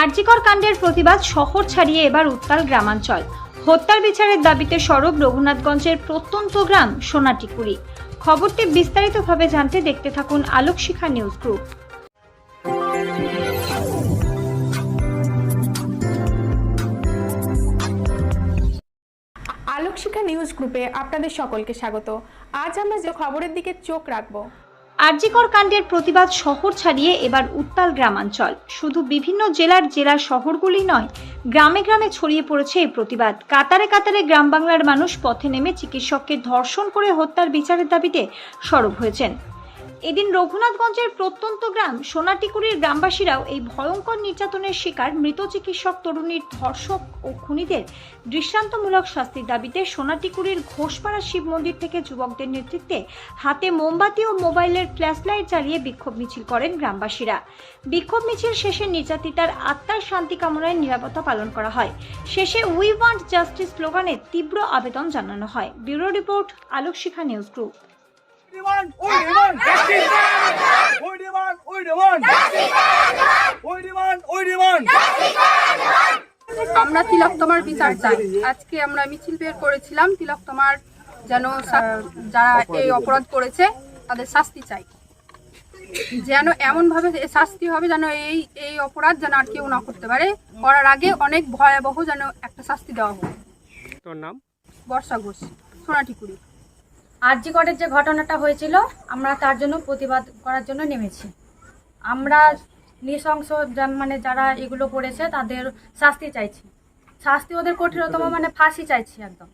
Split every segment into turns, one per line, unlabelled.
আরজিকর কাণ্ডের প্রতিবাদ শহর ছাড়িয়ে এবার উত্তাল গ্রামাঞ্চল। হত্যার বিচারের দাবিতে সরব রঘুনাথগঞ্জের প্রত্যন্ত গ্রাম সোনাটিকুড়ি। খবরটি বিস্তারিতভাবে জানতে দেখতে থাকুন Alokshikha news group.
Alokshikha news গ্রুপে আপনাদের সকলকে স্বাগত। আজ আমরা যে খবরের দিকে চোখ রাখব
আরজিকর কাণ্ডের প্রতিবাদ শহর ছাড়িয়ে এবার উত্তাল গ্রামাঞ্চল। শুধু বিভিন্ন জেলার জেলা শহরগুলি নয়, গ্রামে গ্রামে ছড়িয়ে পড়েছে এই প্রতিবাদ। কাতারে কাতারে গ্রাম বাংলার মানুষ পথে নেমে চিকিৎসককে ধর্ষণ করে হত্যার বিচারের দাবিতে সরব হয়েছেন। এদিন রঘুনাথগঞ্জের প্রত্যন্ত গ্রাম সোনাটিকুড়ির গ্রামবাসীরাও এই ভয়ঙ্কর নির্যাতনের শিকার মৃত চিকিৎসক, তরুণীর ধর্ষক ও খুনিদের দৃষ্টান্তমূলক শাস্তির দাবিতে সোনাটিকুড়ির ঘোষপাড়া শিব মন্দির থেকে যুবকদের নেতৃত্বে হাতে মোমবাতি ও মোবাইলের ফ্ল্যাশ লাইট জ্বালিয়ে বিক্ষোভ মিছিল করেন গ্রামবাসীরা। বিক্ষোভ মিছিল শেষে নির্যাতিতার আত্মার শান্তি কামনায় নিরাপত্তা পালন করা হয়। শেষে উই ওয়ান্ট জাস্টিস স্লোগানে তীব্র আবেদন জানানো হয়। Bureau report Alokshikha news group.
Demand, we demand justice. We demand, we demand We demand, we demand
আমরা তিলকতমার বিচার চাই। আজকে আমরা মিছিল বের করেছিলাম। তিলকতমার যেন যারা এই অপরাধ করেছে তাদের শাস্তি চাই। যেন এমন ভাবে শাস্তি হবে যেন এই এই অপরাধ যেন আর কেউ না করতে পারে। করার আগে অনেক ভয়াবহ যেন একটা শাস্তি দেওয়া হোক।
তোর নাম?
বর্ষা ঘোষ সোনাটিকুড়ি
আরজিকরের যে ঘটনাটা হয়েছিল, আমরা তার জন্য প্রতিবাদ করার জন্য নেমেছি। আমরা নৃশংস মানে যারা এগুলো করেছে, তাদের শাস্তি চাইছি। শাস্তি ওদের কঠিনতম মানে ফাঁসি চাইছি একদম।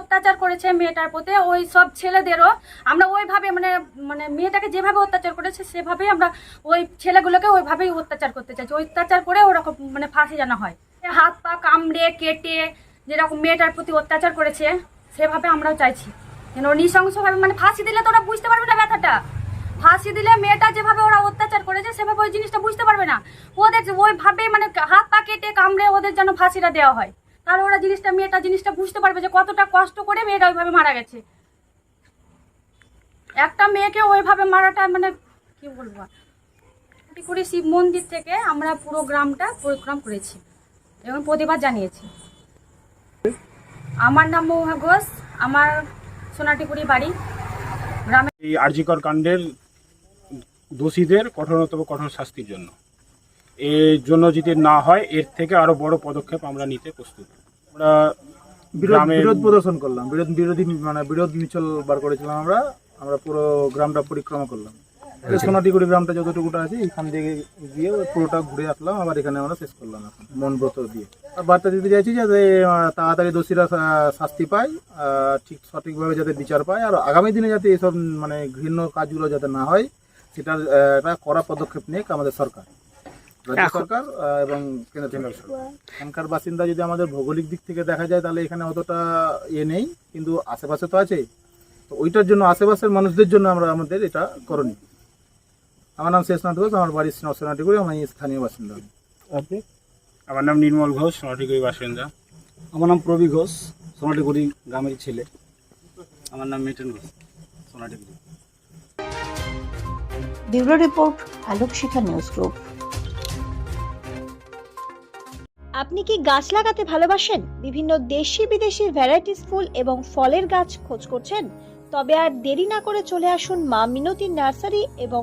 অত্যাচার করেছে মেয়েটার প্রতি, ওই সব ছেলেদেরও আমরা ওইভাবে মানে মানে মেয়েটাকে যেভাবে অত্যাচার করেছে, সেভাবেই আমরা ওই ছেলেগুলোকে ওইভাবেই অত্যাচার করতে চাইছি। অত্যাচার করে ওরকম মানে ফাঁসি জানা হয়। হাত পা কামড়ে, কেটে যেরকম মেয়েটার প্রতি অত্যাচার করেছে সেভাবে আমরাও চাইছি। যেন নৃশংসভাবে মানে ফাঁসি দিলে তো ওরা বুঝতে পারবে না ব্যথাটা। ফাঁসি দিলে মেয়েটা যেভাবে ওরা অত্যাচার করেছে, সেভাবে ওই জিনিসটা বুঝতে পারবে না। ওদের ওইভাবে মানে হাত পা কেটে কামড়ে ওদের যেন ফাঁসিটা দেওয়া হয়। তাহলে ওরা জিনিসটা, মেয়েটা জিনিসটা বুঝতে পারবে যে কতটা কষ্ট করে মেয়েটা ওইভাবে মারা গেছে। একটা মেয়েকে ওইভাবে মারাটা মানে কি বলব? শিব মন্দির থেকে আমরা পুরো গ্রামটা পরিক্রম করেছি। এবং প্রতিবাদ জানিয়েছি। আমার নাম মৌহা ঘোষ আমার সোনাটিপুরি বাড়ি গ্রামে
এই আরজিকর কাণ্ডের দোষীদের কঠোরতম কঠোর শাস্তির জন্য। এর জন্য যদি না হয় এর থেকে আরও বড় পদক্ষেপ আমরা নিতে প্রস্তুত। আমরা
বিরোধ প্রদর্শন করলাম। বিরোধ বিরোধী মানে বিরোধ মিছিল বার করেছিলাম আমরা। আমরা পুরো গ্রামটা পরিক্রমা করলাম। সোনাটিগুড়ি গ্রামটা যতটুকুটা আছে এখান থেকে গিয়ে পুরোটা ঘুরে আসলাম আবার এখানে আমরা শেষ করলাম এখন মন ব্রত দিয়ে। আর বার্তা দিতে চাইছি যাতে তাড়াতাড়ি দোষীরা শাস্তি পায় ঠিক সঠিকভাবে যাতে বিচার পায় আর আগামী দিনে যাতে এসব মানে ঘৃণ্য কাজগুলো যাতে না হয় সেটার একটা কড়া পদক্ষেপ নিয়ে আমাদের সরকার। রাজ্য সরকার এবং কেন্দ্র সরকার। এখানকার বাসিন্দা যদি আমাদের ভৌগোলিক দিক থেকে দেখা যায় তাহলে এখানে অতটা ইয়ে নেই কিন্তু আশেপাশে তো আছে। তো ওইটার জন্য আশেপাশের মানুষদের জন্য আমরা আমাদের এটা করণীয়। আমার নাম শেষনাথ ঘোষ আমার বাড়ি সোনাটিগুড়ি আমি স্থানীয় বাসিন্দা।
আপনি আমার নাম নির্মল ঘোষ সোনাটিগুড়ি বাসিন্দা।
আমার নাম প্রবী ঘোষ সোনাটিগুড়ি গ্রামের ছেলে। আমার নাম Miton Ghosh Sonatiguri
bureau report Alokshikha news group. আপনি কি গাছ লাগাতে ভালোবাসেন? বিভিন্ন দেশি বিদেশি ভ্যারাইটিস ফুল এবং ফলের গাছ খোঁজ করছেন? তবে আর দেরি না করে চলে আসুন মা মিনতি নার্সারি এবং